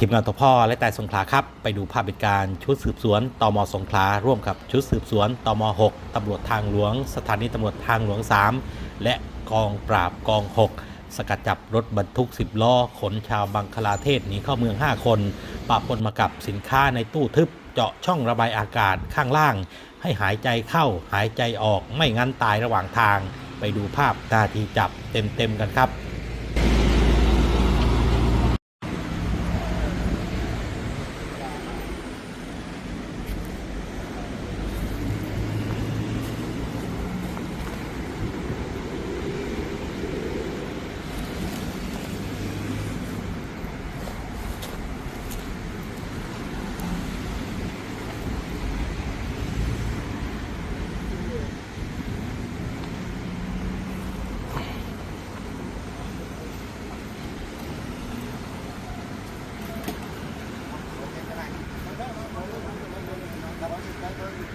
ทีมงานทพ่อและแต่สงขลาครับ ไปดูภาพเหตุการณ์ชุดสืบสวนตมสงขลาร่วมกับชุดสืบสวนตม 6ตำรวจทางหลวง สถานีตำรวจทางหลวง 3 และกองปราบกอง 6 สกัดจับรถบรรทุก 10 ล้อ ขนชาวบังคลาเทศหนีเข้าเมือง 5 คนปะปนมากับสินค้าในตู้ทึบ เจาะช่องระบายอากาศข้างล่าง ให้หายใจเข้าหายใจออกไม่งั้นตายระหว่างทาง ไปดูภาพนาทีจับเต็มๆกันครับ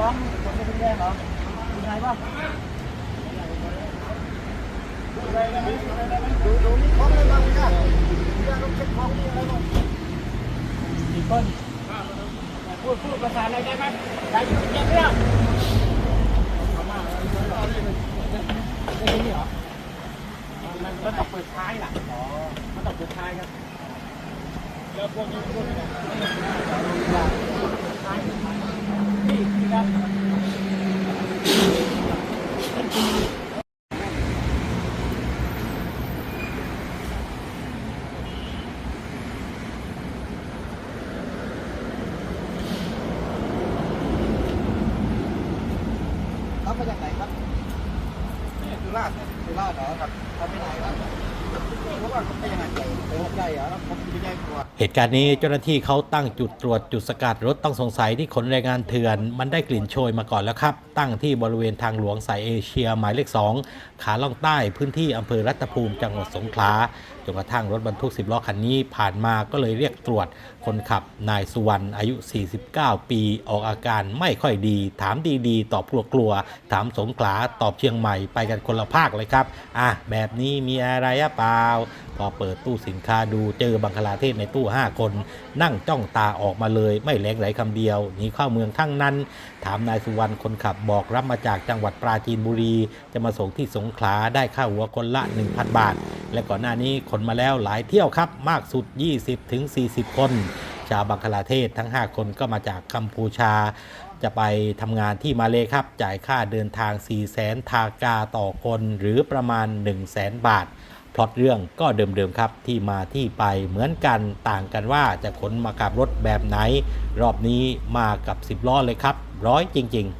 ลูกน้องคนไม่เป็นแดงเหรอคุณนายป่ะดูดูนี่ของอะไรบ้างเนี่ยต้องเช็คของนี่อะไรบ้างกี่คนพูดพูดภาษาอะไรได้ไหมได้ยินเสียงเรื่อง ได้ยินเหรอมันมันต้องเปิดท้ายล่ะอ๋อมันต้องเปิดท้ายครับแล้วพวกนี้พวกนี้ท้ายนี่นี่ครับ รับ มาจากไหนครับสุราษฎร์สุราษฎร์เหรอครับเขาไปไหนครับเพราะว่าเขาไปยังไงไปหัดใหญ่เหรอผมไปแยกตัวเหตุการณ์นี้เจ้าหน้าที่เขาตั้งจุดตรวจจุดสกัดรถต้องสงสัยที่ขนแรงงานเถื่อน มันได้กลิ่นโชยมาก่อนแล้วครับ ตั้งที่บริเวณทางหลวงสายเอเชียหมายเลข 2 ขาล่องใต้พื้นที่อำเภอรัตภูมิจังหวัดสงขลาจนกระทั่งรถบรรทุก 10 ล้อคันนี้ผ่านมาก็เลยเรียกตรวจคนขับนายสุวรรณอายุ 49 ปี ออกอาการไม่ค่อยดี ถามดีๆ ตอบกลัวๆ ถามสงขลาตอบเชียงใหม่ไปกันคนละภาคเลยครับ อะ แบบนี้มีอะไรอะเปล่า พอเปิดตู้สินค้าดูเจอบังคลาเทศในตู้ 5 คน นั่งจ้องตาออกมาเลย ไม่แหลงไหลคำเดียวหนีเข้าเมืองทั้งนั้น ถามนายสุวรรณคนขับบอกรับมาจากจังหวัดปราจีนบุรี จะมาส่งที่สงขลาได้ค่าหัวคนละ 1,000 บาท และก่อนหน้านี้ขนมาแล้วหลายเที่ยวครับ มากสุด 20-40 คน ชาวบังคลาเทศทั้ง 5 คนก็มาจากกัมพูชา จะไปทำงานที่มาเลครับ จ่ายค่าเดินทาง 4 0 0แสนทากาต่อคนหรือประมาณ 1 0 0 0 0แสนบาทพล็อตเรื่องก็เดิมๆครับที่มาที่ไปเหมือนกันต่างกันว่าจะขนมากับรถแบบไหน รอบนี้มากับ 10 ล้อเลยครับ ร้อยจริง ๆ